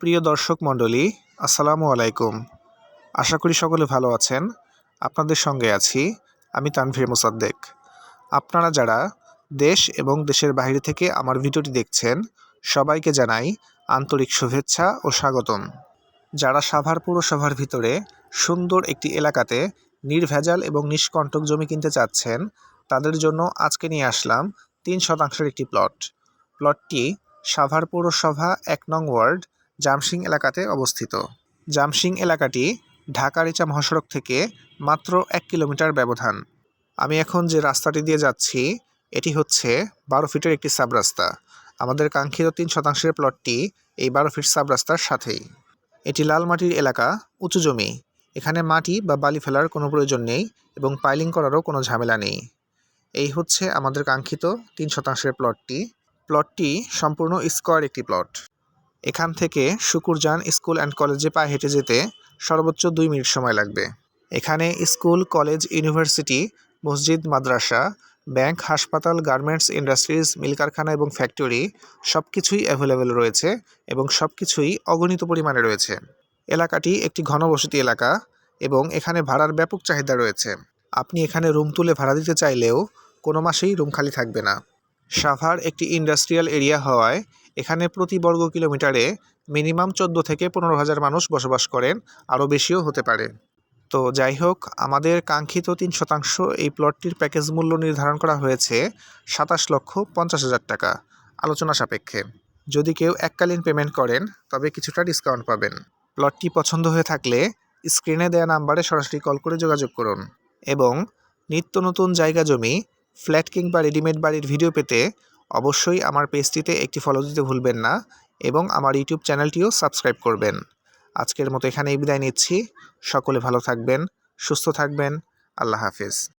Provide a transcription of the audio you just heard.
প্রিয় দর্শক মণ্ডলী, আসসালামু আলাইকুম। আশা করি সকলে ভালো আছেন। আপনাদের সঙ্গে আছি আমি তানভীর মোসাদ্দেক। আপনারা যারা দেশ এবং দেশের বাইরে থেকে আমার ভিডিওটি দেখছেন, সবাইকে জানাই আন্তরিক শুভেচ্ছা ও স্বাগতম। যারা সাভার পৌরসভার ভিতরে সুন্দর একটি এলাকাতে নির্ভেজাল এবং নিষ্কণ্টক জমি কিনতে চাচ্ছেন, তাদের জন্য আজকে নিয়ে আসলাম তিন শতাংশের একটি প্লট। প্লটটি সাভার পৌরসভা এক নং ওয়ার্ড জামসিং এলাকাতে অবস্থিত। জামসিং এলাকাটি ঢাকা রিচা মহাসড়ক থেকে মাত্র এক কিলোমিটার ব্যবধান। আমি এখন যে রাস্তাটি দিয়ে যাচ্ছি, এটি হচ্ছে বারো ফিটের একটি সাব রাস্তা আমাদের কাঙ্ক্ষিত তিন শতাংশের প্লটটি এই বারো ফিট সাব রাস্তার সাথেই। এটি লাল মাটির এলাকা, উঁচু জমি। এখানে মাটি বা বালি ফেলার কোনো প্রয়োজন নেই এবং পাইলিং করারও কোনো ঝামেলা নেই। এই হচ্ছে আমাদের কাঙ্ক্ষিত তিন শতাংশের প্লটটি। প্লটটি সম্পূর্ণ স্কোয়ার একটি প্লট। এখান থেকে শুকুরজান স্কুল অ্যান্ড কলেজে পায়ে হেঁটে যেতে সর্বোচ্চ দুই মিনিট সময় লাগবে। এখানে স্কুল, কলেজ, ইউনিভার্সিটি, মসজিদ, মাদ্রাসা, ব্যাংক, হাসপাতাল, গার্মেন্টস, ইন্ডাস্ট্রিজ মিল কারখানা এবং ফ্যাক্টরি সব কিছুই অ্যাভেলেবেল রয়েছে এবং সব কিছুই অগণিত পরিমাণে রয়েছে। এলাকাটি একটি ঘনবসতি এলাকা এবং এখানে ভাড়ার ব্যাপক চাহিদা রয়েছে। আপনি এখানে রুম তুলে ভাড়া দিতে চাইলেও কোনো মাসেই রুম খালি থাকবে না। সাভার একটি ইন্ডাস্ট্রিয়াল এরিয়া হওয়ায় এখানে প্রতি বর্গ কিলোমিটারে মিনিমাম চোদ্দ থেকে পনেরো হাজার মানুষ বসবাস করেন, আরও বেশিও হতে পারে। তো যাই হোক, আমাদের কাঙ্ক্ষিত তিন শতাংশ এই প্লটটির প্যাকেজ মূল্য নির্ধারণ করা হয়েছে সাতাশ লক্ষ পঞ্চাশ হাজার টাকা। আলোচনা সাপেক্ষে। যদি কেউ এককালীন পেমেন্ট করেন, তবে কিছুটা ডিসকাউন্ট পাবেন। প্লটটি পছন্দ হয়ে থাকলে স্ক্রিনে দেওয়া নাম্বারে সরাসরি কল করে যোগাযোগ করুন এবং নিত্য নতুন জায়গা জমি, ফ্ল্যাট কিংবা রেডিমেড বাড়ির ভিডিও পেতে অবশ্যই আমার পেজটিতে একটি ফলো দিতে ভুলবেন না এবং আমার ইউটিউব চ্যানেলটিও সাবস্ক্রাইব করবেন। আজকের মতো এখানেই বিদায় নিচ্ছি। সকলে ভালো থাকবেন, সুস্থ থাকবেন। আল্লাহ হাফিজ।